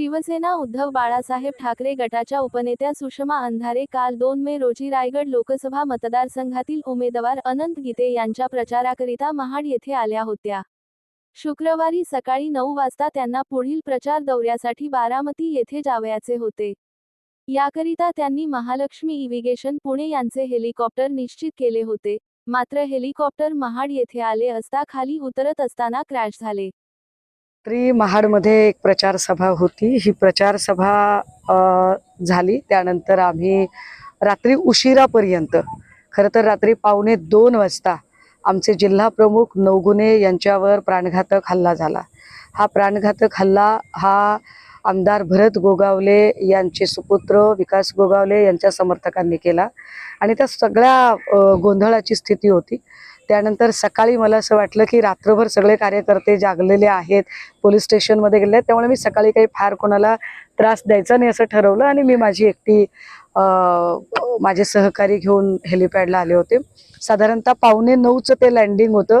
शिवसेना उद्धव बाळासाहेब ठाकरे गटाच्या उपनेत्या सुषमा अंधारे काल दोन मे रोजी रायगड लोकसभा मतदारसंघातील उमेदवार अनंत गीते यांच्या प्रचाराकरिता महाड येथे आल्या होत्या. शुक्रवारी सकाळी नऊ वाजता त्यांना पुढील प्रचार दौऱ्यासाठी बारामती येथे जावयाचे होते. याकरिता त्यांनी महालक्ष्मी इव्हिगेशन पुणे यांचे हेलिकॉप्टर निश्चित केले होते मात्र हेलिकॉप्टर महाड येथे आले असता खाली उतरत असताना क्रॅश झाले. रात्री महाडमध्ये एक प्रचार सभा होती. ही प्रचार सभा झाली. त्यानंतर आम्ही रात्री उशिरापर्यंत खरं तर रात्री पावणे दोन वाजता आमचे जिल्हा प्रमुख नवगुणे यांच्यावर प्राणघातक हल्ला झाला. हा प्राणघातक हल्ला हा आमदार भरत गोगावले यांचे सुपुत्र विकास गोगावले यांच्या समर्थकांनी केला. आणि त्या सगळ्या गोंधळाची स्थिती होती. त्यानंतर सकाळी मला असं वाटलं की रात्रभर सगळे कार्यकर्ते जागलेले आहेत पोलीस स्टेशनमध्ये गेले आहेत त्यामुळे मी सकाळी काही फार कोणाला त्रास द्यायचा नाही असं ठरवलं आणि मी माझी एकटी माझे सहकारी घेऊन हेलिपॅडला आले होते. साधारणतः पावणे नऊचं ते लँडिंग होतं.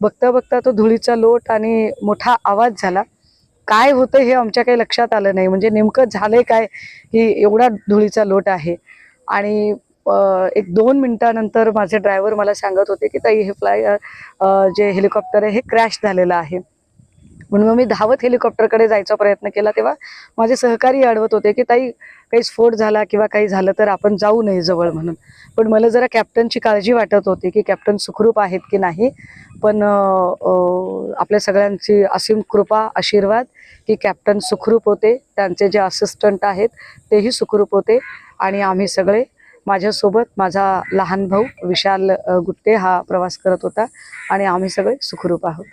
बघता बघता तो धुळीचा लोट आणि मोठा आवाज झाला. काय होतं हे आमच्या काही लक्षात आलं नाही. म्हणजे नेमकं झालंय काय की एवढा धुळीचा लोट आहे. आणि एक दोन मिनिटानंतर माझे ड्रायव्हर मला सांगत होते की ताई हे फ्लाय जे हेलिकॉप्टर आहे हे क्रॅश झालेलं आहे. म्हणून मग मी धावत हेलिकॉप्टरकडे जायचा प्रयत्न केला. तेव्हा माझे सहकारी अडवत होते की ताई काही स्फोट झाला किंवा काही झालं तर आपण जाऊ नये जवळ म्हणून. पण मला जरा कॅप्टनची काळजी वाटत होती की कॅप्टन सुखरूप आहेत की नाही? पण आपल्या सगळ्यांची असीम कृपा आशीर्वाद की कॅप्टन सुखरूप होते. त्यांचे जे असिस्टंट आहेत तेही सुखरूप होते. आणि आम्ही सगळे माझ्यासोबत माझा लहान भाऊ विशाल गुट्टे हा प्रवास करत होता. आणि आम्ही सगळे सुखरूप आहोत.